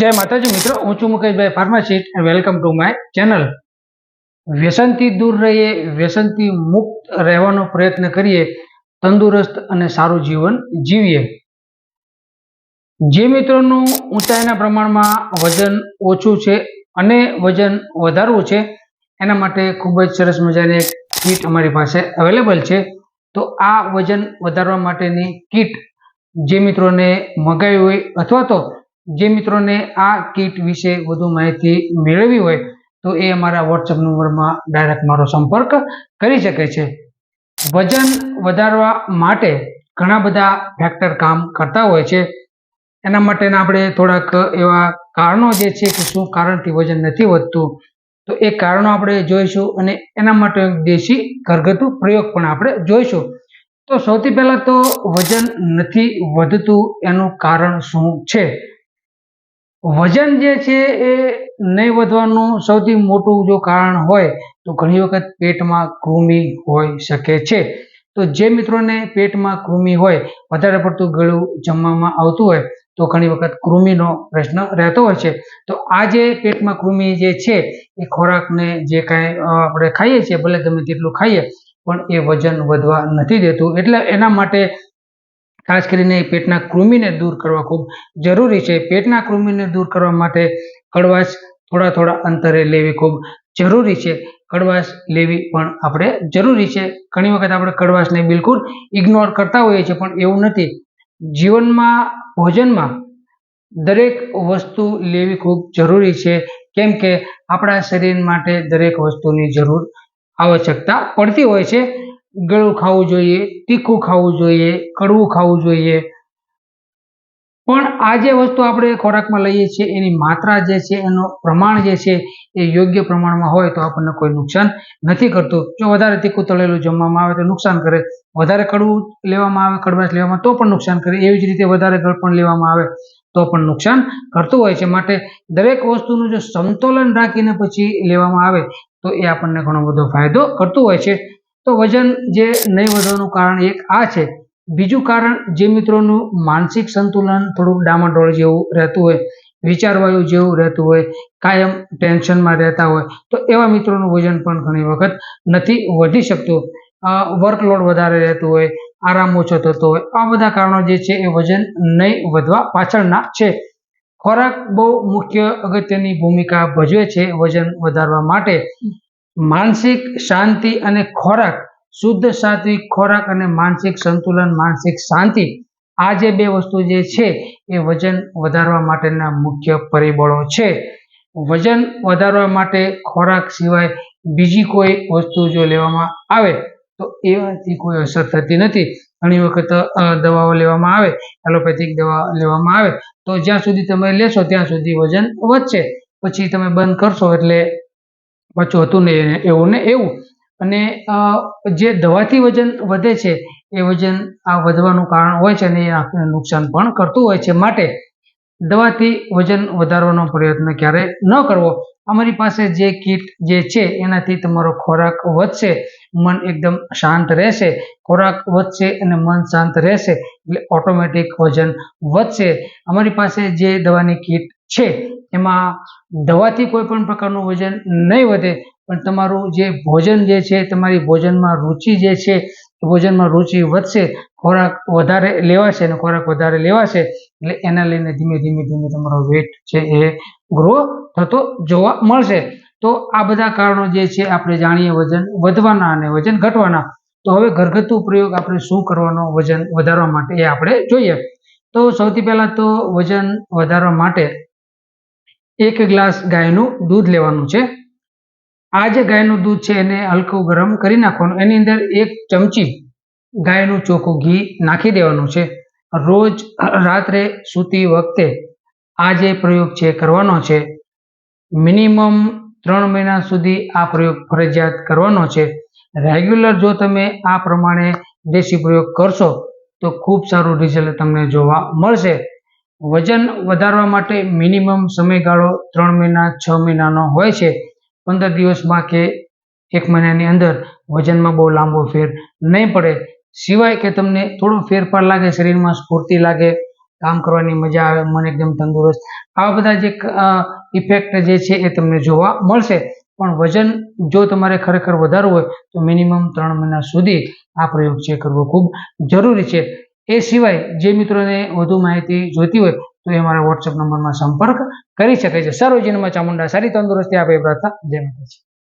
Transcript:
જય માતાજી મિત્રો, હું છું Mukeshbhai pharmacist welcome to my channel વ્યસનથી દૂર રહીએ, વ્યસનથી મુક્ત રહેવાનો પ્રયત્ન કરીએ, તંદુરસ્ત અને સારું જીવન જીવીએ. જે મિત્રોનું ઊંચાઈના પ્રમાણમાં વજન ઓછું છે અને વજન વધારવું છે, એના માટે ખૂબ જ સરસ મજાની એક કીટ અમારી પાસે અવેલેબલ છે. તો આ વજન વધારવા માટેની કીટ જે મિત્રોને મગાવી હોય અથવા તો જે મિત્રોને આ કીટ વિશે વધુ માહિતી મેળવવી હોય, તો એ અમારા વોટ્સઅપ નંબરમાં ડાયરેક્ટ મારો સંપર્ક કરી શકે છે. વજન વધારવા માટે ઘણા બધા ફેક્ટર કામ કરતા હોય છે. એના માટેના આપણે થોડાક એવા કારણો જે છે કે શું કારણથી વજન નથી વધતું, તો એ કારણો આપણે જોઈશું અને એના માટે દેશી ઘરગથ્થુ પ્રયોગ પણ આપણે જોઈશું. તો સૌથી પહેલાં તો વજન નથી વધતું એનું કારણ શું છે? વજન જે છે એ નહીં વધવાનું સૌથી મોટું જો કારણ હોય, તો ઘણી વખત પેટમાં કૃમિ હોઈ શકે છે. તો જે મિત્રોને પેટમાં કૃમિ હોય, વધારે પડતું ગળું જમવામાં આવતું હોય, તો ઘણી વખત કૃમિનો પ્રશ્ન રહેતો હોય છે. તો આ જે પેટમાં કૃમિ જે છે, એ ખોરાકને જે કાંઈ આપણે ખાઈએ છીએ, ભલે ગમે તેટલું ખાઈએ, પણ એ વજન વધવા નથી દેતું. એટલે એના માટે ખાસ કરીને પેટના કૃમિને દૂર કરવા ખૂબ જરૂરી છે. પેટના કૃમિને દૂર કરવા માટે કડવાશ થોડા થોડા અંતરે લેવી ખૂબ જરૂરી છે. કડવાશ લેવી પણ આપણે જરૂરી છે. ઘણી વખત આપણે કડવાશને બિલકુલ ઇગ્નોર કરતા હોઈએ છીએ પણ એવું નથી. જીવનમાં, ભોજનમાં દરેક વસ્તુ લેવી ખૂબ જરૂરી છે. કેમ કે આપણા શરીર માટે દરેક વસ્તુની જરૂર આવશ્યકતા પડતી હોય છે. ગળું ખાવું જોઈએ, તીખું ખાવું જોઈએ, કડવું ખાવું જોઈએ. પણ આ જે વસ્તુ આપણે ખોરાકમાં લઈએ છીએ, એની માત્રા જે છે, એનું પ્રમાણ જે છે, એ યોગ્ય પ્રમાણમાં હોય તો આપણને કોઈ નુકસાન નથી કરતું. જો વધારે તીખું તળેલું જમવામાં આવે તો નુકસાન કરે. વધારે કડવું લેવામાં આવે, કડવાશ લેવામાં, તો પણ નુકસાન કરે. એવી જ રીતે વધારે ગળપણ લેવામાં આવે, તો પણ નુકસાન કરતું હોય છે. માટે દરેક વસ્તુનું જો સંતુલન રાખીને પછી લેવામાં આવે, તો એ આપણને ઘણો બધો ફાયદો કરતું હોય છે. તો વજન જે નહીં વધવાનું કારણ એક આ છે. બીજું કારણ જે મિત્રોનું માનસિક સંતુલન થોડુંક ડામાડોળ જેવું રહેતું હોય વિચારવાયું જેવું રહેતું હોય, કાયમ ટેન્શનમાં રહેતા હોય, તો એવા મિત્રોનું વજન પણ ઘણી વખત નથી વધી શકતું. વર્કલોડ વધારે રહેતું હોય, આરામ ઓછો થતો હોય, આ બધા કારણો જે છે એ વજન નહીં વધવા પાછળના છે. ખોરાક બહુ મુખ્ય અગત્યની ભૂમિકા ભજવે છે વજન વધારવા માટે. માનસિક શાંતિ અને ખોરાક, શુદ્ધ સાત્વિક ખોરાક અને માનસિક સંતુલન, માનસિક શાંતિ, આ જે બે વસ્તુ જે છે, એ વજન વધારવા માટેના મુખ્ય પરિબળો છે. વજન વધારવા માટે ખોરાક સિવાય બીજી કોઈ વસ્તુ જો લેવામાં આવે, તો એવાથી કોઈ અસર થતી નથી. ઘણી વખત દવાઓ લેવામાં આવે, એલોપેથિક દવા લેવામાં આવે, તો જ્યાં સુધી તમે લેશો ત્યાં સુધી વજન વધશે. પછી તમે બંધ કરશો એટલે પાછું હતું ને એવું ને એવું. અને જે દવાથી વજન વધે છે, એ વજન આ વધવાનું કારણ હોય છે અને એ આપણને નુકસાન પણ કરતું હોય છે માટે દવાથી વજન વધારવાનો પ્રયત્ન ક્યારે ન કરવો. અમારી પાસે જે કીટ જે છે, એનાથી તમારો ખોરાક વધશે, મન એકદમ શાંત રહેશે, ખોરાક વધશે અને મન શાંત રહેશે, એટલે ઓટોમેટિક વજન વધશે. અમારી પાસે જે દવાની કીટ છે એમાં દવાથી કોઈ પણ પ્રકારનું વજન નહીં વધે, પણ તમારું જે ભોજન જે છે, તમારી ભોજનમાં રુચિ જે છે ભોજનમાં રુચિ વધશે, ખોરાક વધારે લેવાશે અને ખોરાક વધારે લેવાશે, એટલે એના લઈને ધીમે ધીમે ધીમે તમારો વેટ છે એ ગ્રો થતો જોવા મળશે. તો આ બધા કારણો જે છે, આપણે જાણીએ વજન વધવાના અને વજન ઘટવાના. તો હવે ઘરગથ્થુ પ્રયોગ આપણે શું કરવાનો વજન વધારવા માટે એ આપણે જોઈએ. તો સૌથી પહેલા તો વજન વધારવા માટે એક ગ્લાસ ગાયનું દૂધ લેવાનું છે. આ જે ગાયનું દૂધ છે એને હલકું ગરમ કરી નાખવાનું. એની અંદર એક ચમચી ગાયનું ચોખ્ખું ઘી નાખી દેવાનું છે. રોજ રાત્રે સૂતી વખતે આ જે પ્રયોગ છે કરવાનો છે. મિનિમમ ત્રણ મહિના સુધી આ પ્રયોગ ફરજિયાત કરવાનો છે. રેગ્યુલર જો તમે આ પ્રમાણે દેશી પ્રયોગ કરશો તો ખૂબ સારું રિઝલ્ટ તમને જોવા મળશે. વજન વધારવા માટે મિનિમમ સમયગાળો ત્રણ મહિના, છ મહિનાનો હોય છે. પંદર દિવસમાં કે એક મહિનાની અંદર વજનમાં બહુ લાંબો ફેર નહીં પડે. સિવાય કે તમને થોડો ફેરફાર લાગે, શરીરમાં સ્ફૂર્તિ લાગે, કામ કરવાની મજા આવે, મન એકદમ તંદુરસ્ત. આવા બધા જે ઇફેક્ટ જે છે એ તમને જોવા મળશે. પણ વજન જો તમારે ખરેખર વધારવું હોય, તો મિનિમમ ત્રણ મહિના સુધી આ પ્રયોગ છે કરવો ખૂબ જરૂરી છે. એ સિવાય જે મિત્રોને વધુ માહિતી જોઈતી હોય, તો એ મારા વોટ્સઅપ નંબરમાં સંપર્ક કરી શકે છે. સર્વજનમાં ચામુંડા સારી તંદુરસ્તી આપે પ્રાર્થના જય માતાજી.